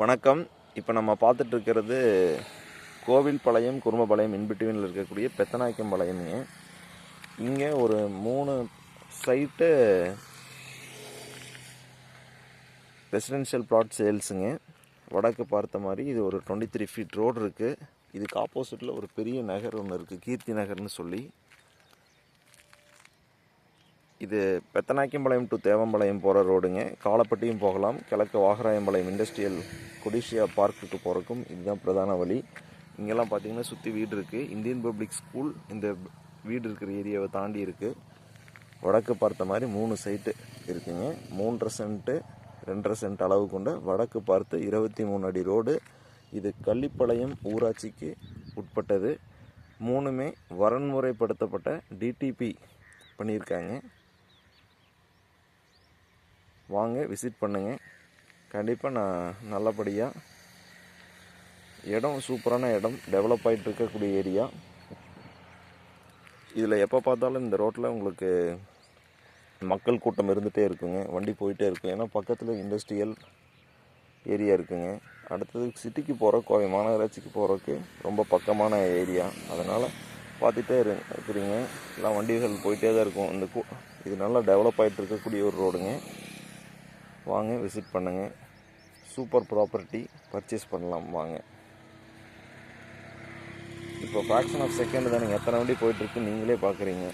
வணக்கம். இப்போ நம்ம பார்த்துட்டு இருக்கிறது கோவில்பாளையம் குருமபாளையம் இன்பிட்வீனில் இருக்கக்கூடிய பெத்தநாயக்கம் பாளையமுங்க இங்கே ஒரு மூணு சைட்டு ரெசிடென்ஷியல் ப்ளாட் சேல்ஸுங்க. வடக்கு பார்த்த மாதிரி இது ஒரு டுவெண்ட்டி த்ரீ ஃபீட் ரோடு இருக்குது இதுக்கு ஆப்போசிட்டில் ஒரு பெரிய நகர் ஒன்று இருக்குது கீர்த்தி நகர்னு சொல்லி. இது பெத்தநாயக்கம்பாளையம் டு தேவம்பாளையம் போகிற ரோடுங்க. காலப்பட்டியும் போகலாம். கிழக்கு வாகராயம்பாளையம் இண்டஸ்ட்ரியல் கொடிஷியா பார்க்குக்கு போகிறக்கும் இதுதான் பிரதான வழி. இங்கெல்லாம் பார்த்திங்கன்னா சுற்றி வீடு இருக்குது இந்தியன் பப்ளிக் ஸ்கூல் இந்த வீடு இருக்கிற ஏரியாவை தாண்டி இருக்குது வடக்கு பார்த்த மாதிரி மூணு சைட்டு இருக்குங்க. மூன்றரை சென்ட்டு ரெண்டரை சென்ட் அளவு கொண்ட வடக்கு பார்த்து இருபத்தி மூணு அடி ரோடு இது கள்ளிப்பாளையம் ஊராட்சிக்கு உட்பட்டது. மூணுமே வரன்முறைப்படுத்தப்பட்ட டிடிபி பண்ணியிருக்காங்க. வாங்க விசிட் பண்ணுங்கள் கண்டிப்பாக நான் நல்லபடியாக இடம் சூப்பரான இடம் டெவலப் ஆகிட்டு இருக்கக்கூடிய ஏரியா இதில் எப்போ பார்த்தாலும் இந்த ரோட்டில் உங்களுக்கு மக்கள் கூட்டம் இருந்துகிட்டே இருக்குங்க. வண்டி போயிட்டே இருக்கும். ஏன்னா பக்கத்தில் இண்டஸ்ட்ரியல் ஏரியா இருக்குங்க. அடுத்தது சிட்டிக்கு போகிற கோவை மாநகராட்சிக்கு போகிறதுக்கு ரொம்ப பக்கமான ஏரியா அதனால் பார்த்துட்டே இரு இருக்கிறீங்க. எல்லாம் வண்டிகள் போயிட்டே தான் இருக்கும். இந்த கூ இது நல்லா டெவலப் ஆகிட்டு இருக்கக்கூடிய ஒரு ரோடுங்க வாங்க விசிட் பண்ணுங்கள் சூப்பர் ப்ராப்பர்ட்டி பர்ச்சேஸ் பண்ணலாம் வாங்க. இப்போ ஃப்ராக்ஷன் ஆஃப் செகண்ட் தான் நீங்கள் எத்தனை வண்டி போயிட்டுருக்கு நீங்களே பார்க்குறீங்க